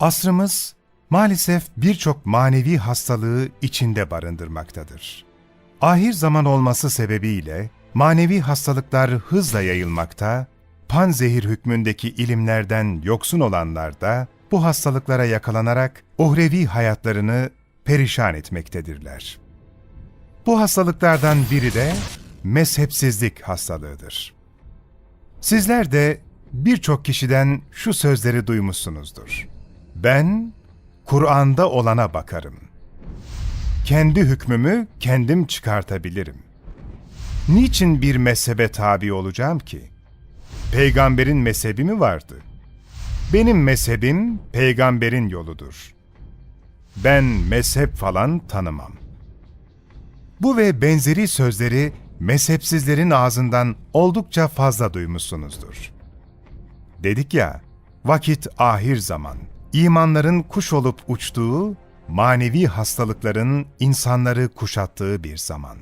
Asrımız maalesef birçok manevi hastalığı içinde barındırmaktadır. Ahir zaman olması sebebiyle manevi hastalıklar hızla yayılmakta, panzehir hükmündeki ilimlerden yoksun olanlar da bu hastalıklara yakalanarak uhrevi hayatlarını perişan etmektedirler. Bu hastalıklardan biri de mezhepsizlik hastalığıdır. Sizler de birçok kişiden şu sözleri duymuşsunuzdur. Ben Kur'an'da olana bakarım. Kendi hükmümü kendim çıkartabilirim. Niçin bir mezhebe tabi olacağım ki? Peygamberin mezhebi mi vardı? Benim mezhebim peygamberin yoludur. Ben mezhep falan tanımam. Bu ve benzeri sözleri mezhepsizlerin ağzından oldukça fazla duymuşsunuzdur. Dedik ya, vakit ahir zaman, imanların kuş olup uçtuğu, manevi hastalıkların insanları kuşattığı bir zaman.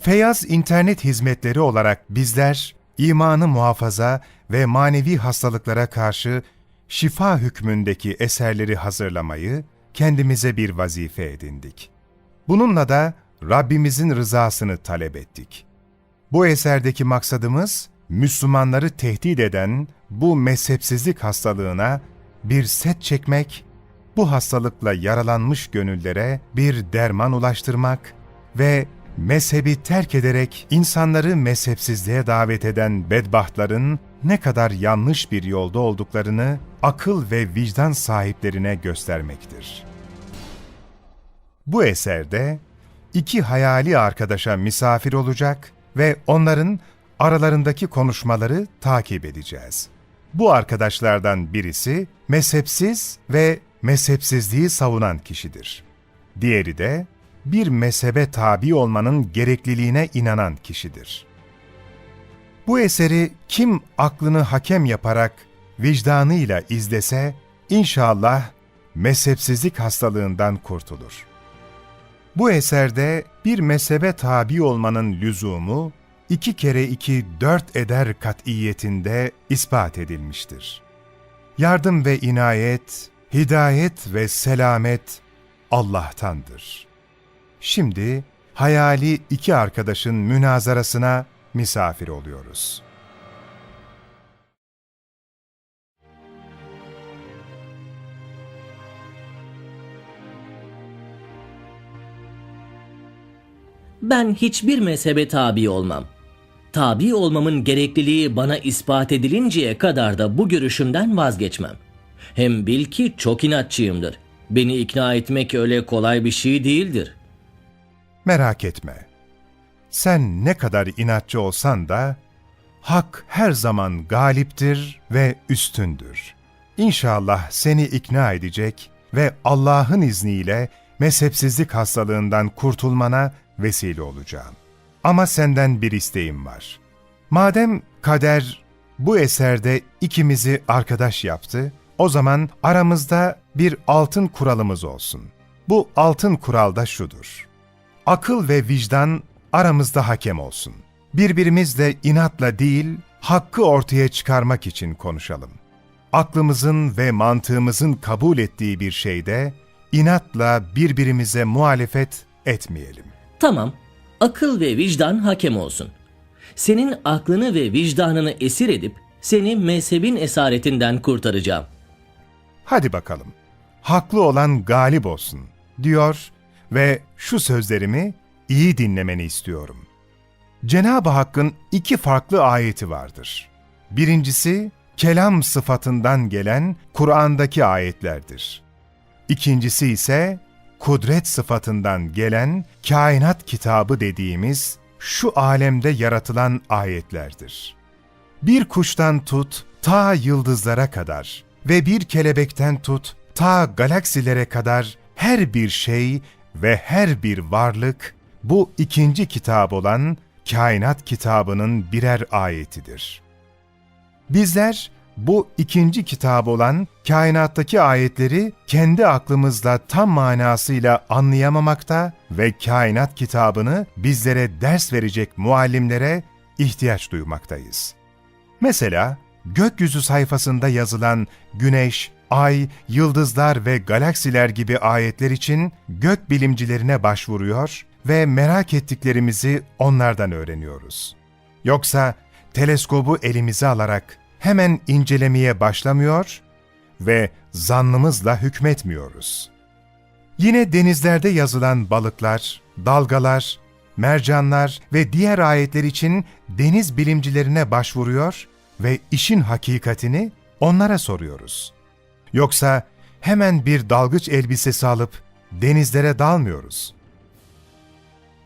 Feyyaz internet hizmetleri olarak bizler, imanı muhafaza ve manevi hastalıklara karşı şifa hükmündeki eserleri hazırlamayı kendimize bir vazife edindik. Bununla da Rabbimizin rızasını talep ettik. Bu eserdeki maksadımız, Müslümanları tehdit eden bu mezhepsizlik hastalığına bir set çekmek, bu hastalıkla yaralanmış gönüllere bir derman ulaştırmak ve mezhebi terk ederek insanları mezhepsizliğe davet eden bedbahtların ne kadar yanlış bir yolda olduklarını akıl ve vicdan sahiplerine göstermektir. Bu eserde iki hayali arkadaşa misafir olacak ve onların aralarındaki konuşmaları takip edeceğiz. Bu arkadaşlardan birisi mezhepsiz ve mezhepsizliği savunan kişidir. Diğeri de bir mezhebe tabi olmanın gerekliliğine inanan kişidir. Bu eseri kim aklını hakem yaparak vicdanıyla izlese inşallah mezhepsizlik hastalığından kurtulur. Bu eserde bir mezhebe tabi olmanın lüzumu iki kere iki dört eder kat'iyetinde ispat edilmiştir. Yardım ve inayet, hidayet ve selamet Allah'tandır. Şimdi hayali iki arkadaşın münazarasına misafir oluyoruz. Ben hiçbir mezhebe tabi olmam. Tabi olmamın gerekliliği bana ispat edilinceye kadar da bu görüşümden vazgeçmem. Hem bil ki çok inatçıyımdır. Beni ikna etmek öyle kolay bir şey değildir. Merak etme. Sen ne kadar inatçı olsan da hak her zaman galiptir ve üstündür. İnşallah seni ikna edecek ve Allah'ın izniyle mezhepsizlik hastalığından kurtulmana vesile olacağım. Ama senden bir isteğim var. Madem kader bu eserde ikimizi arkadaş yaptı, o zaman aramızda bir altın kuralımız olsun. Bu altın kural da şudur. Akıl ve vicdan aramızda hakem olsun. Birbirimizle inatla değil, hakkı ortaya çıkarmak için konuşalım. Aklımızın ve mantığımızın kabul ettiği bir şeyde inatla birbirimize muhalefet etmeyelim. Tamam, akıl ve vicdan hakem olsun. Senin aklını ve vicdanını esir edip seni mezhebin esaretinden kurtaracağım. Hadi bakalım. Haklı olan galip olsun, diyor ve şu sözlerimi iyi dinlemeni istiyorum. Cenab-ı Hakk'ın iki farklı ayeti vardır. Birincisi, kelam sıfatından gelen Kur'an'daki ayetlerdir. İkincisi ise, kudret sıfatından gelen kainat kitabı dediğimiz şu alemde yaratılan ayetlerdir. Bir kuştan tut ta yıldızlara kadar ve bir kelebekten tut ta galaksilere kadar her bir şey ve her bir varlık bu ikinci kitap olan kainat kitabının birer ayetidir. Bizler bu ikinci kitap olan kainattaki ayetleri kendi aklımızla tam manasıyla anlayamamakta ve kainat kitabını bizlere ders verecek muallimlere ihtiyaç duymaktayız. Mesela gökyüzü sayfasında yazılan güneş, ay, yıldızlar ve galaksiler gibi ayetler için gök bilimcilerine başvuruyor ve merak ettiklerimizi onlardan öğreniyoruz. Yoksa teleskobu elimize alarak hemen incelemeye başlamıyor ve zannımızla hükmetmiyoruz. Yine denizlerde yazılan balıklar, dalgalar, mercanlar ve diğer ayetler için deniz bilimcilerine başvuruyor ve işin hakikatini onlara soruyoruz. Yoksa hemen bir dalgıç elbisesi alıp denizlere dalmıyoruz.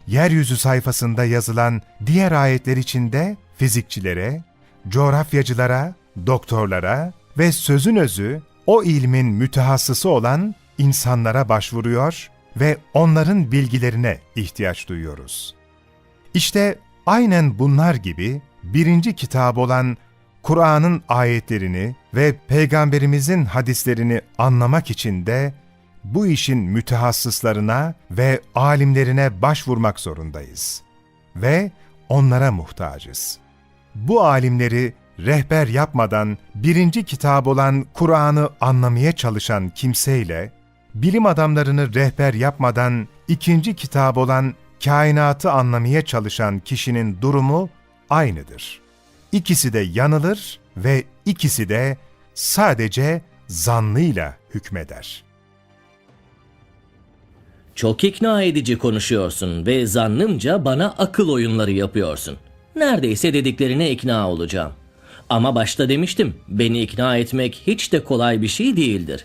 Yeryüzü sayfasında yazılan diğer ayetler içinde fizikçilere, coğrafyacılara, doktorlara ve sözün özü o ilmin mütehassısı olan insanlara başvuruyor ve onların bilgilerine ihtiyaç duyuyoruz. İşte aynen bunlar gibi birinci kitap olan Kur'an'ın ayetlerini ve Peygamberimizin hadislerini anlamak için de bu işin mütehassıslarına ve alimlerine başvurmak zorundayız. Ve onlara muhtacız. Bu alimleri rehber yapmadan birinci kitap olan Kur'an'ı anlamaya çalışan kimseyle, bilim adamlarını rehber yapmadan ikinci kitap olan kainatı anlamaya çalışan kişinin durumu aynıdır. İkisi de yanılır ve ikisi de sadece zannıyla hükmeder. Çok ikna edici konuşuyorsun ve zannımca bana akıl oyunları yapıyorsun. Neredeyse dediklerine ikna olacağım. Ama başta demiştim, beni ikna etmek hiç de kolay bir şey değildir.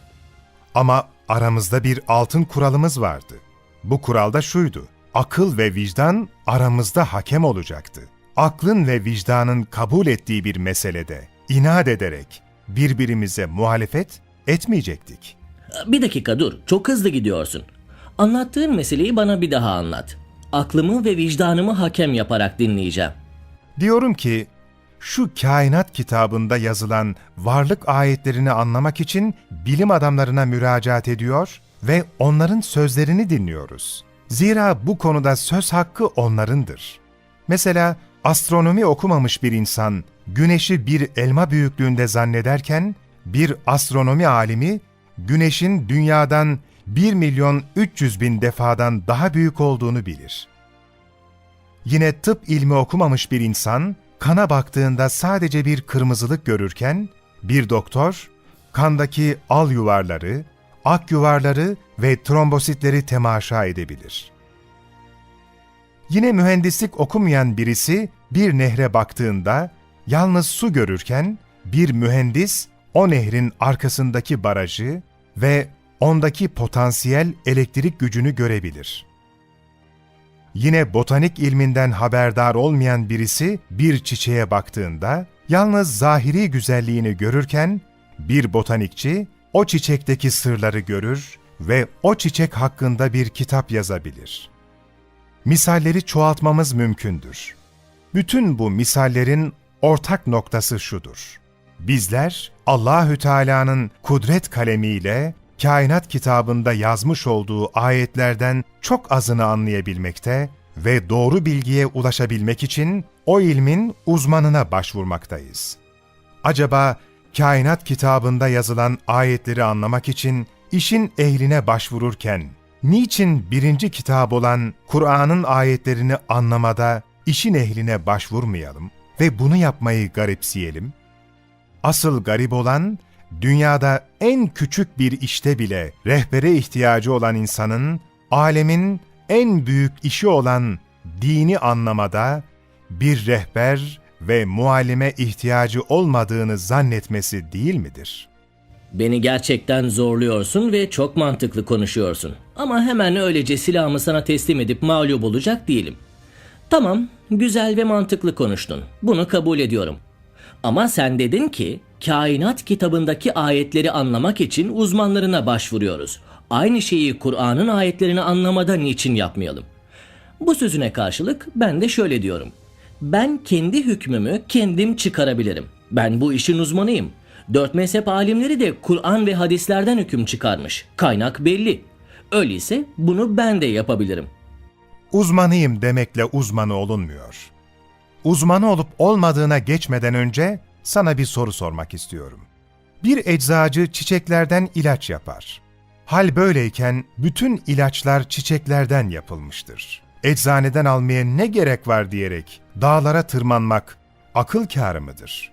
Ama aramızda bir altın kuralımız vardı. Bu kural da şuydu. Akıl ve vicdan aramızda hakem olacaktı. Aklın ve vicdanın kabul ettiği bir meselede inat ederek birbirimize muhalefet etmeyecektik. Bir dakika dur, çok hızlı gidiyorsun. Anlattığın meseleyi bana bir daha anlat. Aklımı ve vicdanımı hakem yaparak dinleyeceğim. Diyorum ki şu kainat kitabında yazılan varlık ayetlerini anlamak için bilim adamlarına müracaat ediyor ve onların sözlerini dinliyoruz. Zira bu konuda söz hakkı onlarındır. Mesela astronomi okumamış bir insan güneşi bir elma büyüklüğünde zannederken bir astronomi alimi güneşin dünyadan 1 milyon 300 bin defadan daha büyük olduğunu bilir. Yine tıp ilmi okumamış bir insan, kana baktığında sadece bir kırmızılık görürken, bir doktor, kandaki al yuvarları, ak yuvarları ve trombositleri temaşa edebilir. Yine mühendislik okumayan birisi bir nehre baktığında, yalnız su görürken, bir mühendis o nehrin arkasındaki barajı ve ondaki potansiyel elektrik gücünü görebilir.'' Yine botanik ilminden haberdar olmayan birisi bir çiçeğe baktığında yalnız zahiri güzelliğini görürken bir botanikçi o çiçekteki sırları görür ve o çiçek hakkında bir kitap yazabilir. Misalleri çoğaltmamız mümkündür. Bütün bu misallerin ortak noktası şudur. Bizler Allahü Teala'nın kudret kalemiyle kainat kitabında yazmış olduğu ayetlerden çok azını anlayabilmekte ve doğru bilgiye ulaşabilmek için o ilmin uzmanına başvurmaktayız. Acaba kainat kitabında yazılan ayetleri anlamak için işin ehline başvururken, niçin birinci kitap olan Kur'an'ın ayetlerini anlamada işin ehline başvurmayalım ve bunu yapmayı garipseyelim? Asıl garip olan, dünyada en küçük bir işte bile rehbere ihtiyacı olan insanın, alemin en büyük işi olan dini anlamada bir rehber ve muallime ihtiyacı olmadığını zannetmesi değil midir? Beni gerçekten zorluyorsun ve çok mantıklı konuşuyorsun. Ama hemen öylece silahımı sana teslim edip mağlup olacak değilim. Tamam, güzel ve mantıklı konuştun. Bunu kabul ediyorum. Ama sen dedin ki, kainat kitabındaki ayetleri anlamak için uzmanlarına başvuruyoruz. Aynı şeyi Kur'an'ın ayetlerini anlamada niçin yapmayalım? Bu sözüne karşılık ben de şöyle diyorum. Ben kendi hükmümü kendim çıkarabilirim. Ben bu işin uzmanıyım. Dört mezhep alimleri de Kur'an ve hadislerden hüküm çıkarmış. Kaynak belli. Öyleyse bunu ben de yapabilirim. Uzmanıyım demekle uzmanı olunmuyor. Uzmanı olup olmadığına geçmeden önce sana bir soru sormak istiyorum. Bir eczacı çiçeklerden ilaç yapar. Hal böyleyken bütün ilaçlar çiçeklerden yapılmıştır. Eczaneden almaya ne gerek var diyerek dağlara tırmanmak akıl kârı mıdır?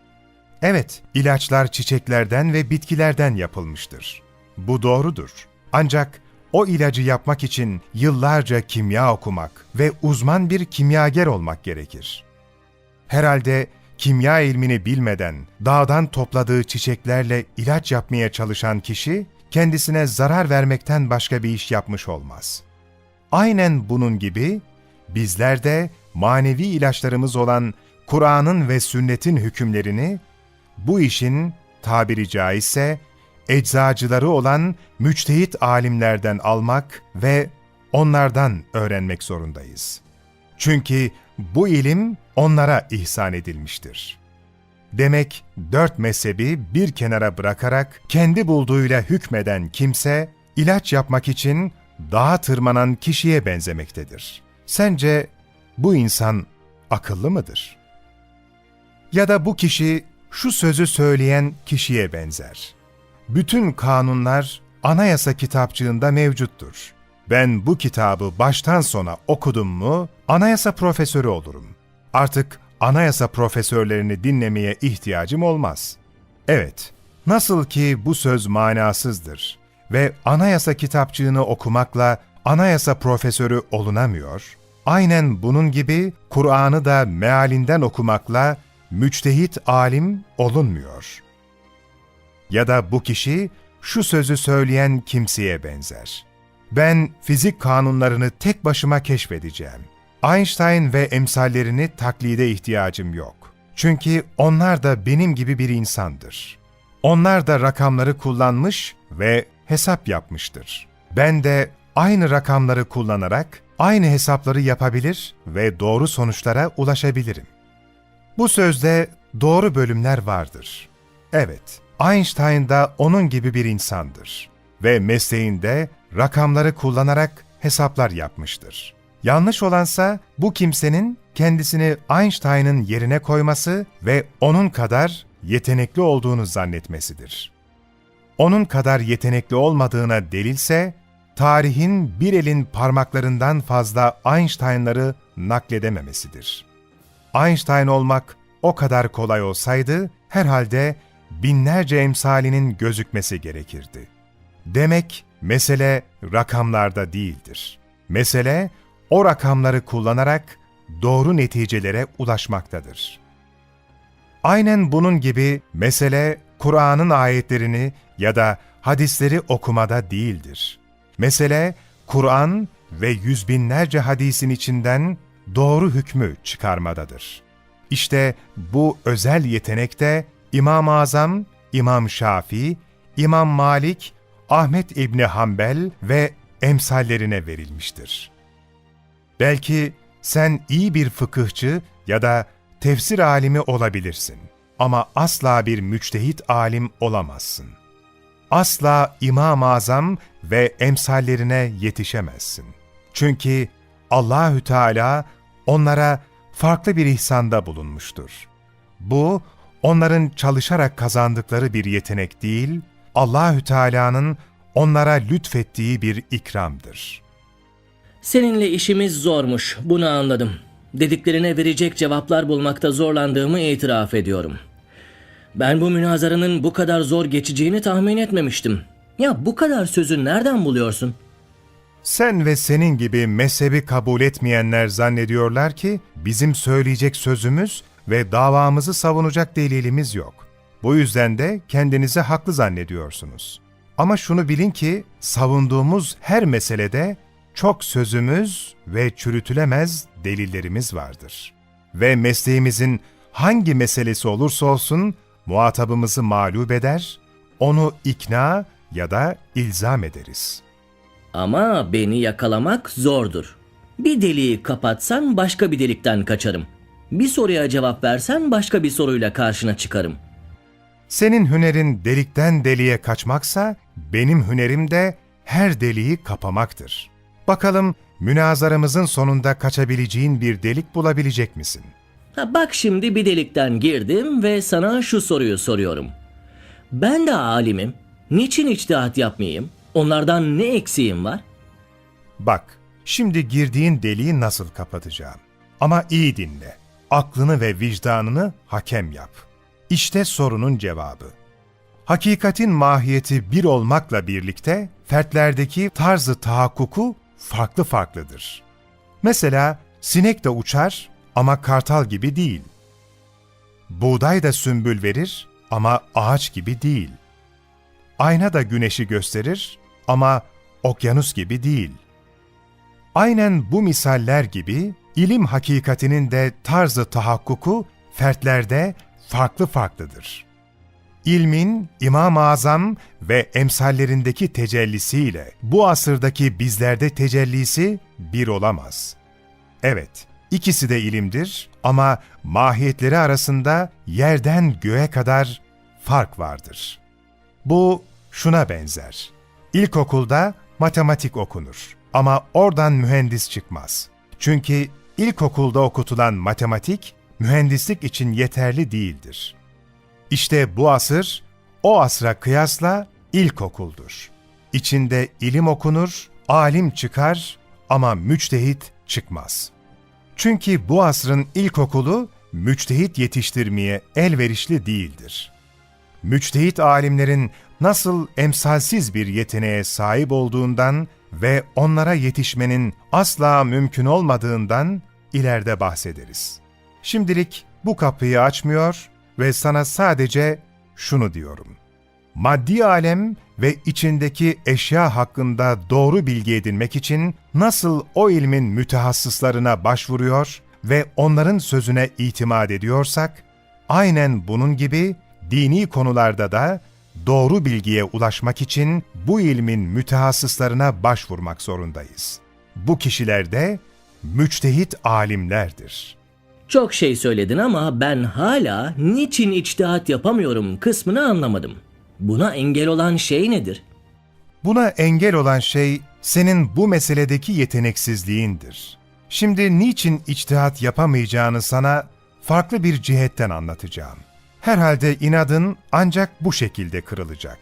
Evet, ilaçlar çiçeklerden ve bitkilerden yapılmıştır. Bu doğrudur. Ancak o ilacı yapmak için yıllarca kimya okumak ve uzman bir kimyager olmak gerekir. Herhalde kimya ilmini bilmeden dağdan topladığı çiçeklerle ilaç yapmaya çalışan kişi kendisine zarar vermekten başka bir iş yapmış olmaz. Aynen bunun gibi bizler de manevi ilaçlarımız olan Kur'an'ın ve sünnetin hükümlerini bu işin tabiri caizse eczacıları olan müçtehit alimlerden almak ve onlardan öğrenmek zorundayız. Çünkü bu ilim onlara ihsan edilmiştir. Demek dört mezhebi bir kenara bırakarak kendi bulduğuyla hükmeden kimse, ilaç yapmak için dağa tırmanan kişiye benzemektedir. Sence bu insan akıllı mıdır? Ya da bu kişi şu sözü söyleyen kişiye benzer. Bütün kanunlar anayasa kitapçığında mevcuttur. Ben bu kitabı baştan sona okudum mu anayasa profesörü olurum. Artık anayasa profesörlerini dinlemeye ihtiyacım olmaz. Evet, nasıl ki bu söz manasızdır ve anayasa kitapçığını okumakla anayasa profesörü olunamıyor, aynen bunun gibi Kur'an'ı da mealinden okumakla müçtehit alim olunmuyor. Ya da bu kişi şu sözü söyleyen kimseye benzer. Ben fizik kanunlarını tek başıma keşfedeceğim. Einstein ve emsallerini taklide ihtiyacım yok. Çünkü onlar da benim gibi bir insandır. Onlar da rakamları kullanmış ve hesap yapmıştır. Ben de aynı rakamları kullanarak aynı hesapları yapabilir ve doğru sonuçlara ulaşabilirim. Bu sözde doğru bölümler vardır. Evet, Einstein da onun gibi bir insandır ve mesleğinde rakamları kullanarak hesaplar yapmıştır. Yanlış olansa bu kimsenin kendisini Einstein'ın yerine koyması ve onun kadar yetenekli olduğunu zannetmesidir. Onun kadar yetenekli olmadığına delilse, tarihin bir elin parmaklarından fazla Einstein'ları nakledememesidir. Einstein olmak o kadar kolay olsaydı, herhalde binlerce emsalinin gözükmesi gerekirdi. Demek mesele rakamlarda değildir. Mesele o rakamları kullanarak doğru neticelere ulaşmaktadır. Aynen bunun gibi mesele Kur'an'ın ayetlerini ya da hadisleri okumada değildir. Mesele Kur'an ve yüz binlerce hadisin içinden doğru hükmü çıkarmadadır. İşte bu özel yetenek de İmam-ı Azam, İmam Şafii, İmam Malik, Ahmet İbni Hanbel ve emsallerine verilmiştir. Belki sen iyi bir fıkıhçı ya da tefsir alimi olabilirsin ama asla bir müçtehit alim olamazsın. Asla İmam-ı Azam ve emsallerine yetişemezsin. Çünkü Allahü Teala onlara farklı bir ihsanda bulunmuştur. Bu onların çalışarak kazandıkları bir yetenek değil, Allahü Teala'nın onlara lütfettiği bir ikramdır. Seninle işimiz zormuş, bunu anladım. Dediklerine verecek cevaplar bulmakta zorlandığımı itiraf ediyorum. Ben bu münazaranın bu kadar zor geçeceğini tahmin etmemiştim. Ya bu kadar sözü nereden buluyorsun? Sen ve senin gibi mezhebi kabul etmeyenler zannediyorlar ki bizim söyleyecek sözümüz ve davamızı savunacak delilimiz yok. Bu yüzden de kendinizi haklı zannediyorsunuz. Ama şunu bilin ki savunduğumuz her meselede çok sözümüz ve çürütülemez delillerimiz vardır. Ve mesleğimizin hangi meselesi olursa olsun muhatabımızı mağlup eder, onu ikna ya da ilzam ederiz.'' Ama beni yakalamak zordur. Bir deliği kapatsan başka bir delikten kaçarım. Bir soruya cevap versen başka bir soruyla karşına çıkarım. Senin hünerin delikten deliğe kaçmaksa, benim hünerim de her deliği kapamaktır. Bakalım münazaramızın sonunda kaçabileceğin bir delik bulabilecek misin? Ha bak şimdi bir delikten girdim ve sana şu soruyu soruyorum. Ben de alimim. Niçin içtihat yapmayayım? Onlardan ne eksiğim var? Bak, şimdi girdiğin deliği nasıl kapatacağım. Ama iyi dinle. Aklını ve vicdanını hakem yap. İşte sorunun cevabı. Hakikatin mahiyeti bir olmakla birlikte fertlerdeki tarzı tahakkuku farklı farklıdır. Mesela sinek de uçar ama kartal gibi değil. Buğday da sümbül verir ama ağaç gibi değil. Ayna da güneşi gösterir ama okyanus gibi değil. Aynen bu misaller gibi ilim hakikatinin de tarzı tahakkuku fertlerde farklı farklıdır. İlmin İmam-ı Azam ve emsallerindeki tecellisiyle bu asırdaki bizlerde tecellisi bir olamaz. Evet, ikisi de ilimdir ama mahiyetleri arasında yerden göğe kadar fark vardır. Bu şuna benzer. İlkokulda matematik okunur ama oradan mühendis çıkmaz. Çünkü ilkokulda okutulan matematik mühendislik için yeterli değildir. İşte bu asır o asra kıyasla ilkokuldur. İçinde ilim okunur, alim çıkar ama müçtehit çıkmaz. Çünkü bu asrın ilkokulu müçtehit yetiştirmeye elverişli değildir müçtehit alimlerin nasıl emsalsiz bir yeteneğe sahip olduğundan ve onlara yetişmenin asla mümkün olmadığından ileride bahsederiz. Şimdilik bu kapıyı açmıyor ve sana sadece şunu diyorum. Maddi alem ve içindeki eşya hakkında doğru bilgi edinmek için nasıl o ilmin mütehassıslarına başvuruyor ve onların sözüne itimat ediyorsak, aynen bunun gibi dini konularda da doğru bilgiye ulaşmak için bu ilmin mütehassıslarına başvurmak zorundayız. Bu kişiler de müçtehit alimlerdir. Çok şey söyledin ama ben hala niçin içtihat yapamıyorum kısmını anlamadım. Buna engel olan şey nedir? Buna engel olan şey senin bu meseledeki yeteneksizliğindir. Şimdi niçin içtihat yapamayacağını sana farklı bir cihetten anlatacağım. Herhalde inadın ancak bu şekilde kırılacak.